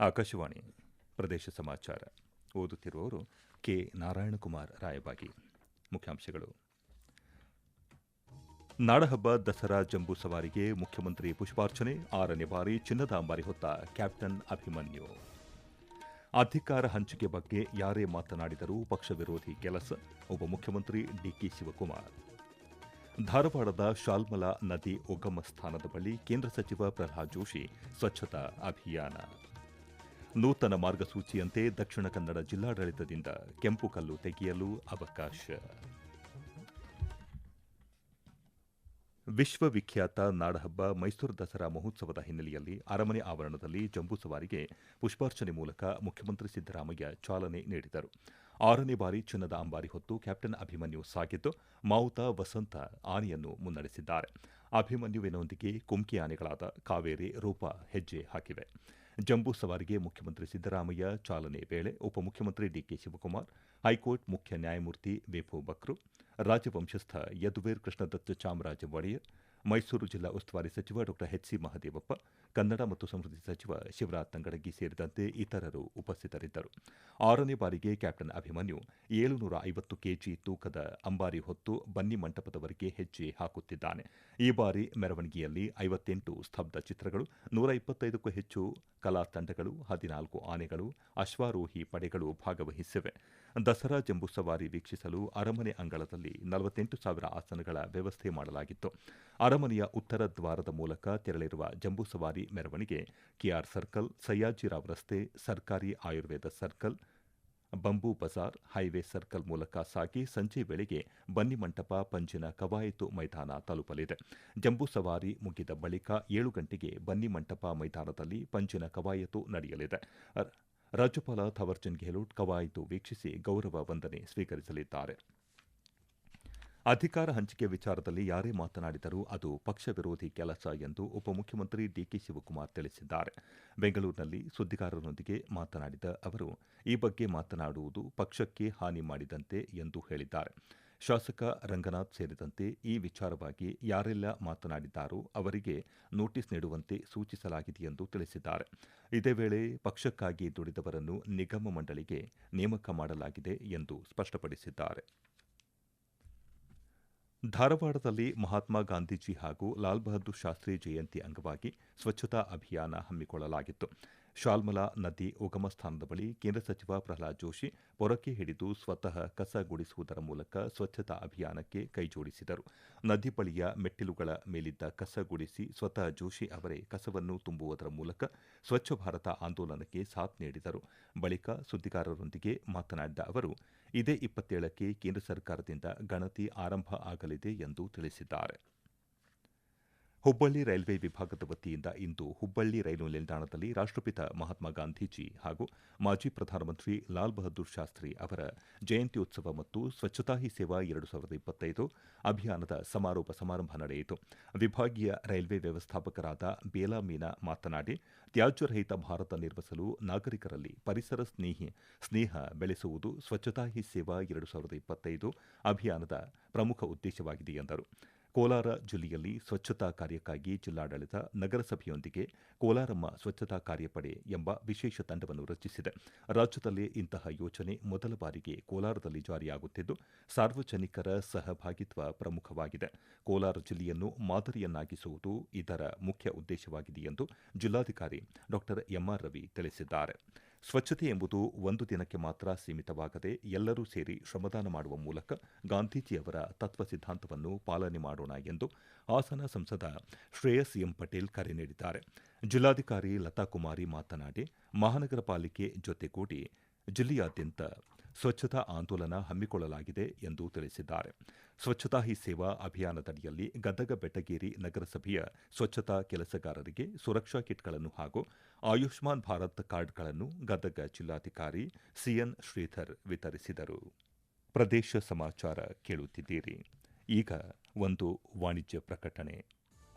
ಆಕಾಶವಾಣಿ ಪ್ರದೇಶ ಸಮಾಚಾರ. ಓದುತ್ತಿರುವವರು ಕೆ. ನಾರಾಯಣಕುಮಾರ್ ರಾಯಬಾಗಿ. ಮುಖ್ಯಾಂಶಗಳು. ನಾಡಹಬ್ಬ ದಸರಾ ಜಂಬೂ ಸವಾರಿಗೆ ಮುಖ್ಯಮಂತ್ರಿ ಪುಷ್ಪಾರ್ಚನೆ, ಆರನೇ ಬಾರಿ ಚಿನ್ನದ ಅಂಬಾರಿ ಹೊತ್ತ ಕ್ಯಾಪ್ಟನ್ ಅಭಿಮನ್ಯು. ಅಧಿಕಾರ ಹಂಚಿಕೆ ಬಗ್ಗೆ ಯಾರೇ ಮಾತನಾಡಿದರೂ ಪಕ್ಷ ವಿರೋಧಿ ಕೆಲಸ ಉಪಮುಖ್ಯಮಂತ್ರಿ ಡಿಕೆ ಶಿವಕುಮಾರ್. ಧಾರವಾಡದ ಶಾಲ್ಮಲಾ ನದಿ ಉಗಮ ಸ್ಥಾನದ ಬಳಿ ಕೇಂದ್ರ ಸಚಿವ ಪ್ರಹ್ಲಾದ್ ಜೋಶಿ ಸ್ವಚ್ಛತಾ ಅಭಿಯಾನ. ನೂತನ ಮಾರ್ಗಸೂಚಿಯಂತೆ ದಕ್ಷಿಣ ಕನ್ನಡ ಜಿಲ್ಲಾಡಳಿತದಿಂದ ಕೆಂಪು ಕಲ್ಲು ತೆಗೆಯಲು ಅವಕಾಶ. ವಿಶ್ವವಿಖ್ಯಾತ ನಾಡಹಬ್ಬ ಮೈಸೂರು ದಸರಾ ಮಹೋತ್ಸವದ ಹಿನ್ನೆಲೆಯಲ್ಲಿ ಅರಮನೆ ಆವರಣದಲ್ಲಿ ಜಂಬೂ ಸವಾರಿಗೆ ಪುಷ್ಪಾರ್ಚನೆ ಮೂಲಕ ಮುಖ್ಯಮಂತ್ರಿ ಸಿದ್ದರಾಮಯ್ಯ ಚಾಲನೆ ನೀಡಿದರು. ಆರನೇ ಬಾರಿ ಚಿನ್ನದ ಅಂಬಾರಿ ಹೊತ್ತು ಕ್ಯಾಪ್ಟನ್ ಅಭಿಮನ್ಯು ಸಾಗಿದ್ದು, ಮಾವುತ ವಸಂತ ಆನೆಯನ್ನು ಮುನ್ನಡೆಸಿದ್ದಾರೆ. ಅಭಿಮನ್ಯುವಿನೊಂದಿಗೆ ಕುಮ್ಕಿ ಆನೆಗಳಾದ ಕಾವೇರಿ, ರೂಪ ಹೆಜ್ಜೆ ಹಾಕಿವೆ. ಜಂಬೂ ಸವಾರಿಗೆ ಮುಖ್ಯಮಂತ್ರಿ ಸಿದ್ದರಾಮಯ್ಯ ಚಾಲನೆ ವೇಳೆ ಉಪಮುಖ್ಯಮಂತ್ರಿ ಡಿಕೆ ಶಿವಕುಮಾರ್, ಹೈಕೋರ್ಟ್ ಮುಖ್ಯ ನ್ಯಾಯಮೂರ್ತಿ ವೇಫು ಬಕ್ರು, ರಾಜವಂಶಸ್ಥ ಯದುವೀರ್ ಕೃಷ್ಣದತ್ತ ಚಾಮರಾಜ ಒಡೆಯರ್ ಮೈಸೂರು ಜಿಲ್ಲಾ ಉಸ್ತುವಾರಿ ಸಚಿವ ಡಾ ಎಚ್ಸಿ ಮಹದೇವಪ್ಪ, ಕನ್ನಡ ಮತ್ತು ಸಂಸ್ಕೃತಿ ಸಚಿವ ಶಿವರಾಜ್ ತಂಗಡಗಿ ಸೇರಿದಂತೆ ಇತರರು ಉಪಸ್ಥಿತರಿದ್ದರು. ಆರನೇ ಬಾರಿಗೆ ಕ್ಯಾಪ್ಟನ್ ಅಭಿಮನ್ಯು ಏಳುನೂರ ಐವತ್ತು ಕೆಜಿ ತೂಕದ ಅಂಬಾರಿ ಹೊತ್ತು ಬನ್ನಿ ಮಂಟಪದವರೆಗೆ ಹೆಜ್ಜೆ ಹಾಕುತ್ತಿದ್ದಾನೆ. ಈ ಬಾರಿ ಮೆರವಣಿಗೆಯಲ್ಲಿ ಐವತ್ತೆಂಟು ಸ್ತಬ್ಧ ಚಿತ್ರಗಳು, ನೂರ ಇಪ್ಪತ್ತೈದಕ್ಕೂ ಹೆಚ್ಚು ಕಲಾ ತಂಡಗಳು, ಹದಿನಾಲ್ಕು ಆನೆಗಳು, ಅಶ್ವಾರೋಹಿ ಪಡೆಗಳು ಭಾಗವಹಿಸಿವೆ. ದಸರಾ ಜಂಬೂ ಸವಾರಿ ವೀಕ್ಷಿಸಲು ಅರಮನೆ ಅಂಗಳದಲ್ಲಿ ನಲವತ್ತೆಂಟು ಸಾವಿರ ಆಸನಗಳ ವ್ಯವಸ್ಥೆ ಮಾಡಲಾಗಿತ್ತು. ಅರಮನೆಯ ಉತ್ತರ ದ್ವಾರದ ಮೂಲಕ ತೆರಳಿರುವ ಜಂಬೂ ಸವಾರಿ ಮೆರವಣಿಗೆ ಕೆಆರ್ ಸರ್ಕಲ್ ಸಯ್ಯಾಜಿರಾವ್ ರಸ್ತೆ, ಸರ್ಕಾರಿ Ayurveda circle, bamboo bazaar, highway circle ಮೂಲಕ ಸಾಗಿ ಸಂಜೆ ವೇಳೆಗೆ ಬನ್ನಿಮಂಟಪ ಪಂಜಿನ ಕವಾಯತು ಮೈದಾನ ತಲುಪಲಿದೆ. ಜಂಬೂ ಸವಾರಿ ಮುಗಿದ ಬಳಿಕ ಏಳು ಗಂಟೆಗೆ ಬನ್ನಿಮಂಟಪ ಮೈದಾನದಲ್ಲಿ ಪಂಜಿನ ಕವಾಯತು ನಡೆಯಲಿದೆ. ರಾಜ್ಯಪಾಲ ಥವರ್ಚಂದ್ ಗೆಹ್ಲೋಟ್ ಕವಾಯತು ವೀಕ್ಷಿಸಿ ಗೌರವ ವಂದನೆ ಸ್ವೀಕರಿಸಲಿದ್ದಾರೆ. ಅಧಿಕಾರ ಹಂಚಿಕೆ ವಿಚಾರದಲ್ಲಿ ಯಾರೇ ಮಾತನಾಡಿದರೂ ಅದು ಪಕ್ಷ ವಿರೋಧಿ ಕೆಲಸ ಎಂದು ಉಪಮುಖ್ಯಮಂತ್ರಿ ಡಿಕೆ ಶಿವಕುಮಾರ್ ತಿಳಿಸಿದ್ದಾರೆ. ಬೆಂಗಳೂರಿನಲ್ಲಿ ಸುದ್ದಿಗಾರರೊಂದಿಗೆ ಮಾತನಾಡಿದ ಅವರು, ಈ ಬಗ್ಗೆ ಮಾತನಾಡುವುದು ಪಕ್ಷಕ್ಕೆ ಹಾನಿ ಮಾಡಿದಂತೆ ಎಂದು ಹೇಳಿದ್ದಾರೆ. ಶಾಸಕ ರಂಗನಾಥ್ ಸೇರಿದಂತೆ ಈ ವಿಚಾರವಾಗಿ ಯಾರೆಲ್ಲ ಮಾತನಾಡಿದ್ದಾರೋ ಅವರಿಗೆ ನೋಟಿಸ್ ನೀಡುವಂತೆ ಸೂಚಿಸಲಾಗಿದೆ ಎಂದು ತಿಳಿಸಿದ್ದಾರೆ. ಇದೇ ವೇಳೆ ಪಕ್ಷಕ್ಕಾಗಿ ದುಡಿದವರನ್ನು ನಿಗಮ ಮಂಡಳಿಗೆ ನೇಮಕ ಮಾಡಲಾಗಿದೆ ಎಂದು ಸ್ಪಷ್ಟಪಡಿಸಿದ್ದಾರೆ. ಧಾರವಾಡದಲ್ಲಿ ಮಹಾತ್ಮ ಗಾಂಧೀಜಿ ಹಾಗೂ ಲಾಲ್ ಬಹದ್ದೂರ್ ಶಾಸ್ತ್ರಿ ಜಯಂತಿ ಅಂಗವಾಗಿ ಸ್ವಚ್ಛತಾ ಅಭಿಯಾನ ಹಮ್ಮಿಕೊಳ್ಳಲಾಗಿತ್ತು. ಶಾಲ್ಮಲಾ ನದಿ ಉಗಮ ಸ್ಥಾನದ ಬಳಿ ಕೇಂದ್ರ ಸಚಿವ ಪ್ರಹ್ಲಾದ್ ಜೋಶಿ ಪೊರಕೆ ಹಿಡಿದು ಸ್ವತಃ ಕಸ ಗುಡಿಸುವುದರ ಮೂಲಕ ಸ್ವಚ್ಛತಾ ಅಭಿಯಾನಕ್ಕೆ ಕೈಜೋಡಿಸಿದರು. ನದಿ ಬಳಿಯ ಮೆಟ್ಟಿಲುಗಳ ಮೇಲಿದ್ದ ಕಸ ಗುಡಿಸಿ ಸ್ವತಃ ಜೋಶಿ ಅವರೇ ಕಸವನ್ನು ತುಂಬುವುದರ ಮೂಲಕ ಸ್ವಚ್ಛ ಭಾರತ ಆಂದೋಲನಕ್ಕೆ ಸಾಥ್ ನೀಡಿದರು. ಬಳಿಕ ಸುದ್ದಿಗಾರರೊಂದಿಗೆ ಮಾತನಾಡಿದ ಅವರು, ಇದೇ ಇಪ್ಪತ್ತೇಳಕ್ಕೆ ಕೇಂದ್ರ ಸರ್ಕಾರದಿಂದ ಗಣತಿ ಆರಂಭ ಆಗಲಿದೆ ಎಂದು ತಿಳಿಸಿದ್ದಾರೆ. ಹುಬ್ಬಳ್ಳಿ ರೈಲ್ವೆ ವಿಭಾಗದ ವತಿಯಿಂದ ಇಂದು ಹುಬ್ಬಳ್ಳಿ ರೈಲು ನಿಲ್ದಾಣದಲ್ಲಿ ರಾಷ್ಟಪಿತ ಮಹಾತ್ಮ ಗಾಂಧೀಜಿ ಹಾಗೂ ಮಾಜಿ ಪ್ರಧಾನಮಂತ್ರಿ ಲಾಲ್ ಬಹದ್ದೂರ್ ಶಾಸ್ತ್ರಿ ಅವರ ಜಯಂತಿ ಉತ್ಸವ ಮತ್ತು ಸ್ವಚ್ಛತಾ ಹಿ ಸೇವಾ ಎರಡು ಸಾವಿರದ ಇಪ್ಪತ್ತೈದು ಅಭಿಯಾನದ ಸಮಾರೋಪ ಸಮಾರಂಭ ನಡೆಯಿತು. ವಿಭಾಗೀಯ ರೈಲ್ವೆ ವ್ಯವಸ್ಥಾಪಕರಾದ ಬೇಲಾ ಮೀನಾ ಮಾತನಾಡಿ ತ್ಯಾಜ್ಯರಹಿತ ಭಾರತ ನಿರ್ಮಿಸಲು ನಾಗರಿಕರಲ್ಲಿ ಪರಿಸರ ಸ್ನೇಹಿ, ಸ್ನೇಹ ಬೆಳೆಸುವುದು ಸ್ವಚ್ಛತಾ ಹಿ ಸೇವಾ ಎರಡು ಸಾವಿರದ ಇಪ್ಪತ್ತೈದು ಅಭಿಯಾನದ ಪ್ರಮುಖ ಉದ್ದೇಶವಾಗಿದೆ ಎಂದರು. ಕೋಲಾರ ಜಿಲ್ಲೆಯಲ್ಲಿ ಸ್ವಚ್ಛತಾ ಕಾರ್ಯಕ್ಕಾಗಿ ಜಿಲ್ಲಾಡಳಿತ ನಗರಸಭೆಯೊಂದಿಗೆ ಕೋಲಾರಮ್ಮ ಸ್ವಚ್ಛತಾ ಕಾರ್ಯಪಡೆ ಎಂಬ ವಿಶೇಷ ತಂಡವನ್ನು ರಚಿಸಿದೆ. ರಾಜ್ಯದಲ್ಲಿ ಇಂತಹ ಯೋಜನೆ ಮೊದಲ ಬಾರಿಗೆ ಕೋಲಾರದಲ್ಲಿ ಜಾರಿಯಾಗುತ್ತಿದ್ದು, ಸಾರ್ವಜನಿಕರ ಸಹಭಾಗಿತ್ವ ಪ್ರಮುಖವಾಗಿದೆ. ಕೋಲಾರ ಜಿಲ್ಲೆಯನ್ನು ಮಾದರಿಯನ್ನಾಗಿಸುವುದು ಇದರ ಮುಖ್ಯ ಉದ್ದೇಶವಾಗಿದೆ ಎಂದು ಜಿಲ್ಲಾಧಿಕಾರಿ ಡಾ ಎಂಆರ್ ರವಿ ತಿಳಿಸಿದ್ದಾರೆ. ಸ್ವಚ್ಛತೆ ಎಂಬುದು ಒಂದು ದಿನಕ್ಕೆ ಮಾತ್ರ ಸೀಮಿತವಾಗದೆ ಎಲ್ಲರೂ ಸೇರಿ ಶ್ರಮದಾನ ಮಾಡುವ ಮೂಲಕ ಗಾಂಧೀಜಿಯವರ ತತ್ವ ಸಿದ್ಧಾಂತವನ್ನು ಪಾಲನೆ ಮಾಡೋಣ ಎಂದು ಹಾಸನ ಸಂಸದ ಶ್ರೇಯಸ್ ಎಂ ಪಟೇಲ್ ಕರೆ ನೀಡಿದ್ದಾರೆ. ಜಿಲ್ಲಾಧಿಕಾರಿ ಲತಾ ಕುಮಾರಿ ಮಾತನಾಡಿ, ಮಹಾನಗರ ಪಾಲಿಕೆ ಜೊತೆಗೂಡಿ ಜಿಲ್ಲೆಯಾದ್ಯಂತ ಸ್ವಚ್ಛತಾ ಆಂದೋಲನ ಹಮ್ಮಿಕೊಳ್ಳಲಾಗಿದೆ ಎಂದು ತಿಳಿಸಿದ್ದಾರೆ. ಸ್ವಚ್ಛತಾ ಹಿ ಸೇವಾ ಅಭಿಯಾನದಡಿಯಲ್ಲಿ ಗದಗ ಬೆಟ್ಟಗೇರಿ ನಗರಸಭೆಯ ಸ್ವಚ್ಛತಾ ಕೆಲಸಗಾರರಿಗೆ ಸುರಕ್ಷಾ ಕಿಟ್ಗಳನ್ನು ಹಾಗೂ ಆಯುಷ್ಮಾನ್ ಭಾರತ್ ಕಾರ್ಡ್ಗಳನ್ನು ಗದಗ ಜಿಲ್ಲಾಧಿಕಾರಿ ಸಿಎನ್ ಶ್ರೀಧರ್ ವಿತರಿಸಿದರು. ಪ್ರದೇಶ ಸಮಾಚಾರ ಕೇಳುತ್ತಿದ್ದೀರಿ. ಈಗ ಒಂದು ವಾಣಿಜ್ಯ ಪ್ರಕಟಣೆ.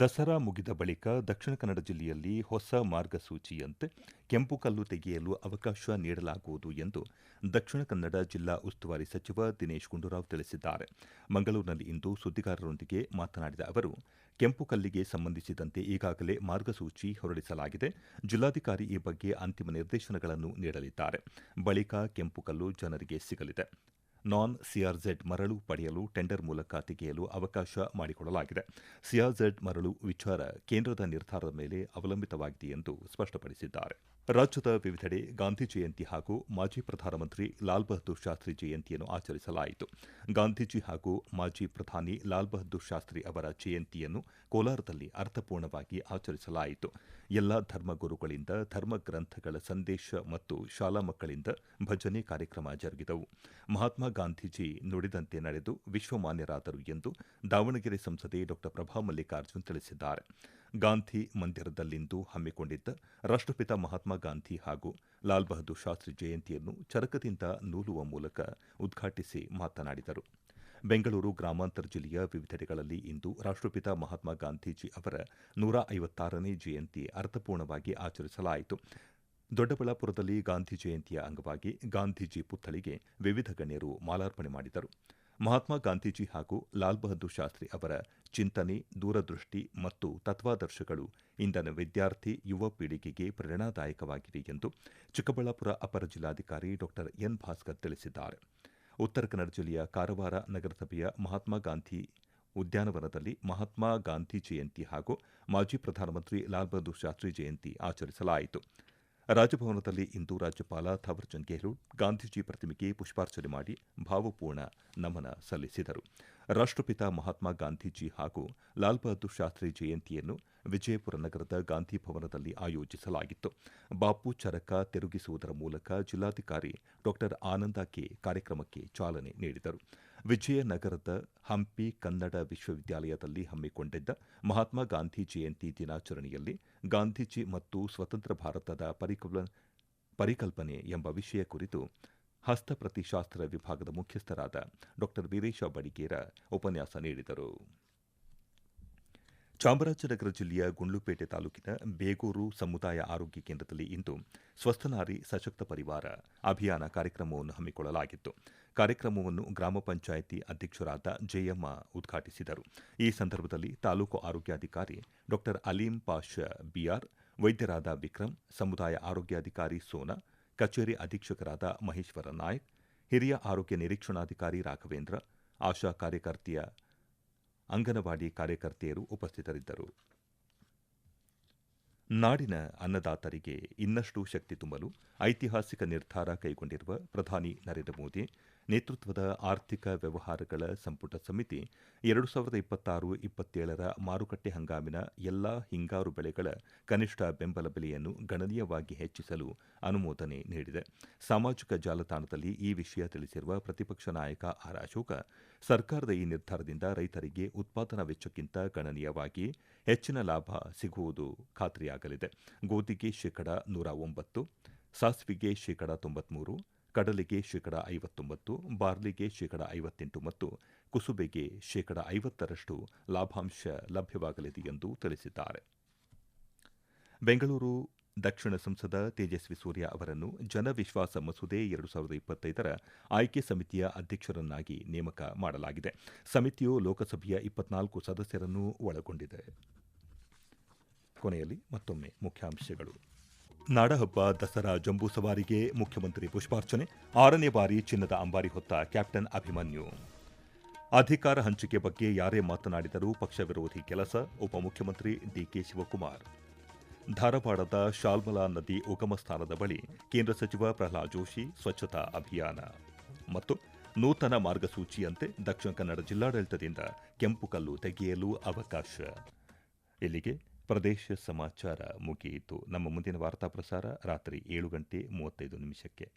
ದಸರಾ ಮುಗಿದ ಬಳಿಕ ದಕ್ಷಿಣ ಕನ್ನಡ ಜಿಲ್ಲೆಯಲ್ಲಿ ಹೊಸ ಮಾರ್ಗಸೂಚಿಯಂತೆ ಕೆಂಪು ಕಲ್ಲು ತೆಗೆಯಲು ಅವಕಾಶ ನೀಡಲಾಗುವುದು ಎಂದು ದಕ್ಷಿಣ ಕನ್ನಡ ಜಿಲ್ಲಾ ಉಸ್ತುವಾರಿ ಸಚಿವ ದಿನೇಶ್ ಗುಂಡೂರಾವ್ ತಿಳಿಸಿದ್ದಾರೆ. ಮಂಗಳೂರಿನಲ್ಲಿ ಇಂದು ಸುದ್ದಿಗಾರರೊಂದಿಗೆ ಮಾತನಾಡಿದ ಅವರು, ಕೆಂಪು ಕಲ್ಲಿಗೆ ಸಂಬಂಧಿಸಿದಂತೆ ಈಗಾಗಲೇ ಮಾರ್ಗಸೂಚಿ ಹೊರಡಿಸಲಾಗಿದೆ. ಜಿಲ್ಲಾಧಿಕಾರಿ ಈ ಬಗ್ಗೆ ಅಂತಿಮ ನಿರ್ದೇಶನಗಳನ್ನು ನೀಡಲಿದ್ದಾರೆ. ಬಳಿಕ ಕೆಂಪು ಕಲ್ಲು ಜನರಿಗೆ ಸಿಗಲಿದೆ. ನಾನ್ ಸಿಆರ್ಜೆಡ್ ಮರಳು ಪಡೆಯಲು ಟೆಂಡರ್ ಮೂಲಕ ತೆಗೆಯಲು ಅವಕಾಶ ಮಾಡಿಕೊಡಲಾಗಿದೆ. ಸಿಆರ್ಜೆಡ್ ಮರಳು ವಿಚಾರ ಕೇಂದ್ರದ ನಿರ್ಧಾರದ ಮೇಲೆ ಅವಲಂಬಿತವಾಗಿದೆ ಎಂದು ಸ್ಪಷ್ಟಪಡಿಸಿದ್ದಾರೆ. ರಾಜ್ಯದ ವಿವಿಧೆಡೆ ಗಾಂಧಿ ಜಯಂತಿ ಹಾಗೂ ಮಾಜಿ ಪ್ರಧಾನಮಂತ್ರಿ ಲಾಲ್ ಬಹದ್ದೂರ್ ಶಾಸ್ತ್ರಿ ಜಯಂತಿಯನ್ನು ಆಚರಿಸಲಾಯಿತು. ಗಾಂಧೀಜಿ ಹಾಗೂ ಮಾಜಿ ಪ್ರಧಾನಿ ಲಾಲ್ ಬಹದ್ದೂರ್ ಶಾಸ್ತ್ರಿ ಅವರ ಜಯಂತಿಯನ್ನು ಕೋಲಾರದಲ್ಲಿ ಅರ್ಥಪೂರ್ಣವಾಗಿ ಆಚರಿಸಲಾಯಿತು. ಎಲ್ಲ ಧರ್ಮಗುರುಗಳಿಂದ, ಧರ್ಮ ಗ್ರಂಥಗಳ ಸಂದೇಶ ಮತ್ತು ಶಾಲಾ ಮಕ್ಕಳಿಂದ ಭಜನೆ ಕಾರ್ಯಕ್ರಮ ಜರುಗಿದವು. ಮಹಾತ್ಮ ಗಾಂಧೀಜಿ ನುಡಿದಂತೆ ನಡೆದು ವಿಶ್ವಮಾನ್ಯರಾದರು ಎಂದು ದಾವಣಗೆರೆ ಸಂಸದೆ ಡಾ ಪ್ರಭಾ ಮಲ್ಲಿಕಾರ್ಜುನ್ ತಿಳಿಸಿದ್ದಾರೆ. ಗಾಂಧಿ ಮಂದಿರದಲ್ಲಿಂದು ಹಮ್ಮಿಕೊಂಡಿದ್ದ ರಾಷ್ಟಪಿತ ಮಹಾತ್ಮ ಗಾಂಧಿ ಹಾಗೂ ಲಾಲ್ ಬಹದ್ದೂರ್ ಶಾಸ್ತ್ರಿ ಜಯಂತಿಯನ್ನು ಚರಕದಿಂದ ನೂಲುವ ಮೂಲಕ ಉದ್ಘಾಟಿಸಿ ಮಾತನಾಡಿದರು. ಬೆಂಗಳೂರು ಗ್ರಾಮಾಂತರ ಜಿಲ್ಲೆಯ ವಿವಿಧೆಡೆಗಳಲ್ಲಿ ಇಂದು ರಾಷ್ಟಪಿತ ಮಹಾತ್ಮ ಗಾಂಧೀಜಿ ಅವರ ನೂರ ಐವತ್ತಾರನೇ ಜಯಂತಿ ಅರ್ಥಪೂರ್ಣವಾಗಿ ಆಚರಿಸಲಾಯಿತು. ದೊಡ್ಡಬಳ್ಳಾಪುರದಲ್ಲಿ ಗಾಂಧಿ ಜಯಂತಿಯ ಅಂಗವಾಗಿ ಗಾಂಧೀಜಿ ಪುತ್ಥಳಿಗೆ ವಿವಿಧ ಗಣ್ಯರು ಮಾಲಾರ್ಪಣೆ ಮಾಡಿದರು. ಮಹಾತ್ಮ ಗಾಂಧೀಜಿ ಹಾಗೂ ಲಾಲ್ ಬಹದ್ದೂರ್ ಶಾಸ್ತ್ರಿ ಅವರ ಚಿಂತನೆ, ದೂರದೃಷ್ಟಿ ಮತ್ತು ತತ್ವಾದರ್ಶಗಳು ಇಂದಿನ ವಿದ್ಯಾರ್ಥಿ, ಯುವ ಪೀಳಿಗೆಗೆ ಪ್ರೇರಣಾದಾಯಕವಾಗಿವೆ ಎಂದು ಚಿಕ್ಕಬಳ್ಳಾಪುರ ಅಪರ ಜಿಲ್ಲಾಧಿಕಾರಿ ಡಾ ಎನ್ ಭಾಸ್ಕರ್ ತಿಳಿಸಿದ್ದಾರೆ. ಉತ್ತರ ಕನ್ನಡ ಜಿಲ್ಲೆಯ ಕಾರವಾರ ನಗರಸಭೆಯ ಮಹಾತ್ಮ ಗಾಂಧಿ ಉದ್ಯಾನವನದಲ್ಲಿ ಮಹಾತ್ಮ ಗಾಂಧಿ ಜಯಂತಿ ಹಾಗೂ ಮಾಜಿ ಪ್ರಧಾನಮಂತ್ರಿ ಲಾಲ್ ಬಹದ್ದೂರ್ ಶಾಸ್ತ್ರಿ ಜಯಂತಿ ಆಚರಿಸಲಾಯಿತು. ರಾಜಭವನದಲ್ಲಿ ಇಂದು ರಾಜ್ಯಪಾಲ ಥಾವರ್ಚಂದ್ ಗೆಹ್ಲೋಟ್ ಗಾಂಧೀಜಿ ಪ್ರತಿಮೆಗೆ ಪುಷ್ಪಾರ್ಚನೆ ಮಾಡಿ ಭಾವಪೂರ್ಣ ನಮನ ಸಲ್ಲಿಸಿದರು. ರಾಷ್ಟಪಿತ ಮಹಾತ್ಮ ಗಾಂಧೀಜಿ ಹಾಗೂ ಲಾಲ್ ಬಹದ್ದೂರ್ ಶಾಸ್ತ್ರಿ ಜಯಂತಿಯನ್ನು ವಿಜಯಪುರ ನಗರದ ಗಾಂಧಿ ಭವನದಲ್ಲಿ ಆಯೋಜಿಸಲಾಗಿತ್ತು. ಬಾಪು ಚರಕ ತಿರುಗಿಸುವುದರ ಮೂಲಕ ಜಿಲ್ಲಾಧಿಕಾರಿ ಡಾ ಆನಂದ ಕೆ ಕಾರ್ಯಕ್ರಮಕ್ಕೆ ಚಾಲನೆ ನೀಡಿದರು. ವಿಜಯನಗರದ ಹಂಪಿ ಕನ್ನಡ ವಿಶ್ವವಿದ್ಯಾಲಯದಲ್ಲಿ ಹಮ್ಮಿಕೊಂಡಿದ್ದ ಮಹಾತ್ಮ ಗಾಂಧಿ ಜಯಂತಿ ದಿನಾಚರಣೆಯಲ್ಲಿ ಗಾಂಧೀಜಿ ಮತ್ತು ಸ್ವತಂತ್ರ ಭಾರತದ ಪರಿಕಲ್ಪನೆ ಎಂಬ ವಿಷಯ ಕುರಿತು ಹಸ್ತಪ್ರತಿಶಾಸ್ತ್ರ ವಿಭಾಗದ ಮುಖ್ಯಸ್ಥರಾದ ಡಾ ವೀರೇಶ ಬಡಿಗೇರ ಉಪನ್ಯಾಸ ನೀಡಿದರು. ಚಾಮರಾಜನಗರ ಜಿಲ್ಲೆಯ ಗುಂಡ್ಲುಪೇಟೆ ತಾಲೂಕಿನ ಬೇಗೂರು ಸಮುದಾಯ ಆರೋಗ್ಯ ಕೇಂದ್ರದಲ್ಲಿ ಇಂದು ಸ್ವಸ್ಥನಾರಿ ಸಶಕ್ತ ಪರಿವಾರ ಅಭಿಯಾನ ಕಾರ್ಯಕ್ರಮವನ್ನು ಹಮ್ಮಿಕೊಳ್ಳಲಾಗಿತ್ತು. ಕಾರ್ಯಕ್ರಮವನ್ನು ಗ್ರಾಮ ಪಂಚಾಯಿತಿ ಅಧ್ಯಕ್ಷರಾದ ಜಯಮ್ಮ ಉದ್ಘಾಟಿಸಿದರು. ಈ ಸಂದರ್ಭದಲ್ಲಿ ತಾಲೂಕು ಆರೋಗ್ಯಾಧಿಕಾರಿ ಡಾ. ಅಲೀಂ ಪಾಷ ಬಿಆರ್, ವೈದ್ಯರಾದ ವಿಕ್ರಮ್, ಸಮುದಾಯ ಆರೋಗ್ಯಾಧಿಕಾರಿ ಸೋನಾ, ಕಚೇರಿ ಅಧೀಕ್ಷಕರಾದ ಮಹೇಶ್ವರ ನಾಯಕ್, ಹಿರಿಯ ಆರೋಗ್ಯ ನಿರೀಕ್ಷಣಾಧಿಕಾರಿ ರಾಘವೇಂದ್ರ, ಆಶಾ ಕಾರ್ಯಕರ್ತೆಯ ಅಂಗನವಾಡಿ ಕಾರ್ಯಕರ್ತೆಯರು ಉಪಸ್ಥಿತರಿದ್ದರು. ನಾಡಿನ ಅನ್ನದಾತರಿಗೆ ಇನ್ನಷ್ಟು ಶಕ್ತಿ ತುಂಬಲು ಐತಿಹಾಸಿಕ ನಿರ್ಧಾರ ಕೈಗೊಂಡಿರುವ ಪ್ರಧಾನಿ ನರೇಂದ್ರ ಮೋದಿ ನೇತೃತ್ವದ ಆರ್ಥಿಕ ವ್ಯವಹಾರಗಳ ಸಂಪುಟ ಸಮಿತಿ ಎರಡು ಸಾವಿರದ ಇಪ್ಪತ್ತಾರು ಇಪ್ಪತ್ತೇಳರ ಮಾರುಕಟ್ಟೆ ಹಂಗಾಮಿನ ಎಲ್ಲಾ ಹಿಂಗಾರು ಬೆಳೆಗಳ ಕನಿಷ್ಠ ಬೆಂಬಲ ಬೆಲೆಯನ್ನು ಗಣನೀಯವಾಗಿ ಹೆಚ್ಚಿಸಲು ಅನುಮೋದನೆ ನೀಡಿದೆ. ಸಾಮಾಜಿಕ ಜಾಲತಾಣದಲ್ಲಿ ಈ ವಿಷಯ ತಿಳಿಸಿರುವ ಪ್ರತಿಪಕ್ಷ ನಾಯಕ ಆರ್ ಅಶೋಕ ಸರ್ಕಾರದ ಈ ನಿರ್ಧಾರದಿಂದ ರೈತರಿಗೆ ಉತ್ಪಾದನಾ ವೆಚ್ಚಕ್ಕಿಂತ ಗಣನೀಯವಾಗಿ ಹೆಚ್ಚಿನ ಲಾಭ ಸಿಗುವುದು ಖಾತ್ರಿಯಾಗಲಿದೆ. ಗೋಧಿಗೆ ಶೇಕಡ ನೂರ ಒಂಬತ್ತು, ಸಾಸಿವೆಗೆ ಶೇಕಡ ತೊಂಬತ್ಮೂರು, ಕಡಲೆಗೆ ಶೇಕಡ ಐವತ್ತೊಂಬತ್ತು, ಬಾರ್ಲಿಗೆ ಶೇಕಡ ಐವತ್ತೆಂಟು ಮತ್ತು ಕುಸುಬೆಗೆ ಶೇಕಡ ಐವತ್ತರಷ್ಟು ಲಾಭಾಂಶ ಲಭ್ಯವಾಗಲಿದೆ ಎಂದು ತಿಳಿಸಿದ್ದಾರೆ. ಬೆಂಗಳೂರು ದಕ್ಷಿಣ ಸಂಸದ ತೇಜಸ್ವಿ ಸೂರ್ಯ ಅವರನ್ನು ಜನವಿಶ್ವಾಸ ಮಸೂದೆ ಎರಡು ಸಾವಿರದ ಇಪ್ಪತ್ತೈದರ ಆಯ್ಕೆ ಸಮಿತಿಯ ಅಧ್ಯಕ್ಷರನ್ನಾಗಿ ನೇಮಕ ಮಾಡಲಾಗಿದೆ. ಸಮಿತಿಯು ಲೋಕಸಭೆಯ ಇಪ್ಪತ್ನಾಲ್ಕು ಸದಸ್ಯರನ್ನು ಒಳಗೊಂಡಿದೆ. ಕೊನೆಯಲ್ಲಿ ಮತ್ತೊಮ್ಮೆ ಮುಖ್ಯಾಂಶಗಳು. ನಾಡಹಬ್ಬ ದಸರಾ ಜಂಬೂ ಸವಾರಿಗೆ ಮುಖ್ಯಮಂತ್ರಿ ಪುಷ್ಪಾರ್ಚನೆ, ಆರನೇ ಬಾರಿ ಚಿನ್ನದ ಅಂಬಾರಿ ಹೊತ್ತ ಕ್ಯಾಪ್ಟನ್ ಅಭಿಮನ್ಯು. ಅಧಿಕಾರ ಹಂಚಿಕೆ ಬಗ್ಗೆ ಯಾರೇ ಮಾತನಾಡಿದರೂ ಪಕ್ಷ ವಿರೋಧಿ ಕೆಲಸ, ಉಪಮುಖ್ಯಮಂತ್ರಿ ಡಿಕೆ ಶಿವಕುಮಾರ್. ಧಾರವಾಡದ ಶಾಲ್ಮಲಾ ನದಿ ಉಗಮ ಸ್ಥಾನದ ಬಳಿ ಕೇಂದ್ರ ಸಚಿವ ಪ್ರಹ್ಲಾದ್ ಜೋಶಿ ಸ್ವಚ್ಛತಾ ಅಭಿಯಾನ. ಮತ್ತು ನೂತನ ಮಾರ್ಗಸೂಚಿಯಂತೆ ದಕ್ಷಿಣ ಕನ್ನಡ ಜಿಲ್ಲಾಡಳಿತದಿಂದ ಕೆಂಪು ಕಲ್ಲು ತೆಗೆಯಲು ಅವಕಾಶ. ಇಲ್ಲಿಗೆ ಪ್ರದೇಶ ಸಮಾಚಾರ ಮುಗಿಯಿತು. ನಮ್ಮ ಮುಂದಿನ ವಾರ್ತಾ ಪ್ರಸಾರ ರಾತ್ರಿ ಏಳು ಗಂಟೆ ಮೂವತ್ತೈದು ನಿಮಿಷಕ್ಕೆ.